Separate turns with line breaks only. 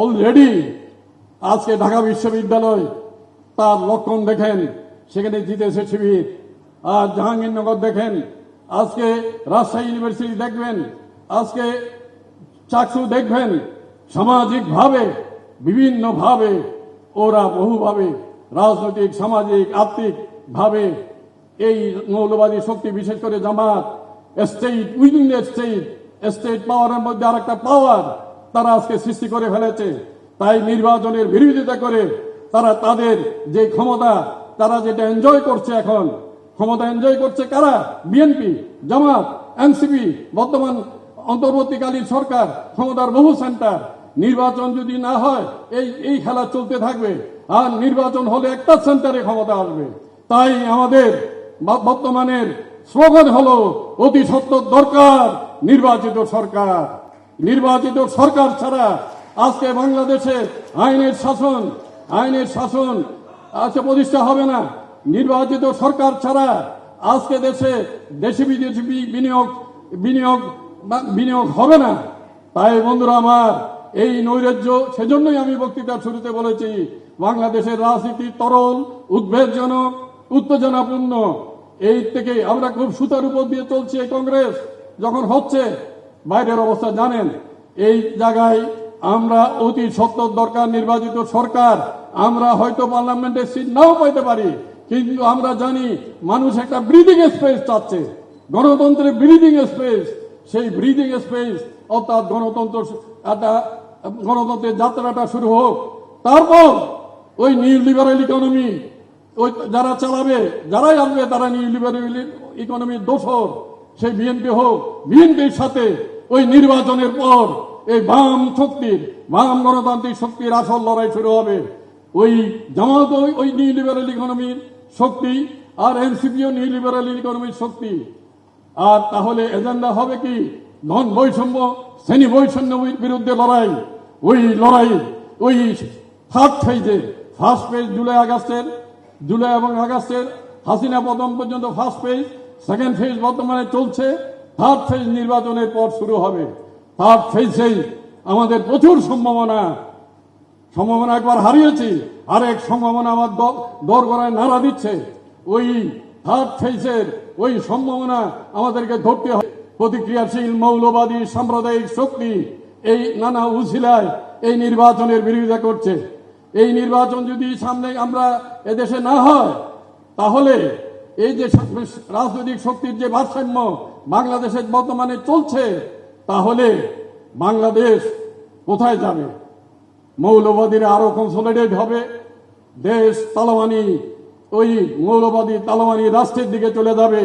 Already আজকে ঢাকা বিশ্ববিদ্যালয় তার লক্ষণ দেখেন, সেখানে জিতেছে শিবির আর জাহাঙ্গীরনগর দেখেন, আজকে রাজশাহী ইউনিভার্সিটি দেখবেন, আজকে চাকসু দেখবেন, সামাজিকভাবে, বিভিন্নভাবে, ওরা বহুভাবে, রাজনৈতিক, সামাজিক আর্থিক ভাবে এই মৌলবাদী শক্তি, বিশেষ করে Jamaat state within state state পাওয়ারের মধ্যে আরেকটা পাওয়ার তারা আজকে সৃষ্টি করে ফেলেছে, তাই নির্বাচনের বিরোধিতা করে তারা তাদের যে ক্ষমতা, তারা যেটা এনজয় করছে এখন, ক্ষমতা এনজয় করছে কারা? বিএনপি জামাত এনসিপি বর্তমান অন্তর্বর্তীকালীন সরকার, ক্ষমতার বহু সেন্টার নির্বাচন যদি না হয়, এই এই খেলা চলতে থাকবে। আর নির্বাচন হলে একটা সেন্টারে ক্ষমতা আসবে। তাই আমাদের বর্তমানের স্লোগান হলো, অতি সত্তর দরকার নির্বাচিত সরকার। নির্বাচিত সরকার ছাড়া আজকে বাংলাদেশে আইনের শাসন আইনের শাসন আজকে প্রতিষ্ঠা হবে না। নির্বাচিত সরকার ছাড়া আজকে দেশে দেশি বিদেশি বিনিয়োগ বিনিয়োগ বিনিয়োগ হবে না। তাই বন্ধুরা আমার, এই নৈরাজ্য সেজন্যই আমি বক্তৃতার শুরুতে বলেছি, বাংলাদেশের রাজনীতি তরল, উদ্বেগজনক, উত্তেজনাপূর্ণ। এই থেকে আমরা খুব সুতার উপর দিয়ে চলছি এই কংগ্রেস। যখন হচ্ছে বাইরের অবস্থা জানেন, এই জায়গায় আমরা অতি সত্তর দরকার নির্বাচিত সরকার, আমরা হয়তো পার্লামেন্টে সিট নাও পাইতে পারি, কিন্তু আমরা জানি মানুষ একটা ব্রিদিং স্পেস চাচ্ছে, গণতন্ত্রের ব্রিদিং স্পেস সেই ব্রিদিং স্পেস অর্থাৎ গণতন্ত্র, একটা গণতন্ত্রের যাত্রাটা শুরু হোক। তারপর ওই নিউ লিবারেল ইকোনমি ওই যারা চালাবে, যারাই আসবে তারা নিউ লিবারেল ইকোনমির দোষর, সেই বিএনপি হোক বিএনপির সাথে ওই নির্বাচনের পর এই বাম শক্তির, বাম গণতান্ত্রিক শক্তির আসল লড়াই শুরু হবে। ওই জামাত ওই- নিউ লিবারেল ইকোনমির শক্তি আর এনসিপিও নিউ লিবারেল ইকোনমির শক্তি। আর তাহলে এজেন্ডা হবে কি? ধন বৈষম্য শ্রেণি বৈষম্যের বিরুদ্ধে লড়াই। ওই লড়াই, ওই ফার্স্ট ফেজে ফার্স্ট ফেজ জুলাই আগস্টের, জুলাই এবং আগস্টের হাসিনা প্রথম পর্যন্ত ফার্স্ট ফেজ সেকেন্ড ফেজ বর্তমানে চলছে। থার্ড ফেজ নির্বাচনের পর শুরু হবে। থার্ড ফেজেই আমাদের প্রচুর সম্ভাবনা। সম্ভাবনা একবার হারিয়েছি, আরেক সম্ভাবনা আমার দর গড়ায় নাড়া দিচ্ছে। ওই থার্ড ফেজের ওই সম্ভাবনা আমাদেরকে ধরতে হবে। প্রতিক্রিয়াশীল, মৌলবাদী, সাম্প্রদায়িক শক্তি এই নানা উশিলায় এই নির্বাচনের বিরোধিতা করছে। এই নির্বাচন যদি সামনে আমরা এদেশে না হয়, তাহলে এই যে রাজনৈতিক শক্তির যে ভারসাম্য বাংলাদেশে বর্তমানে চলছে, তাহলে বাংলাদেশ কোথায় যাবে? মৌলবাদীরা আরও কনসোলিডেট হবে। দেশ তালবানি, ওই মৌলবাদী তালবানি রাষ্ট্রের দিকে চলে যাবে।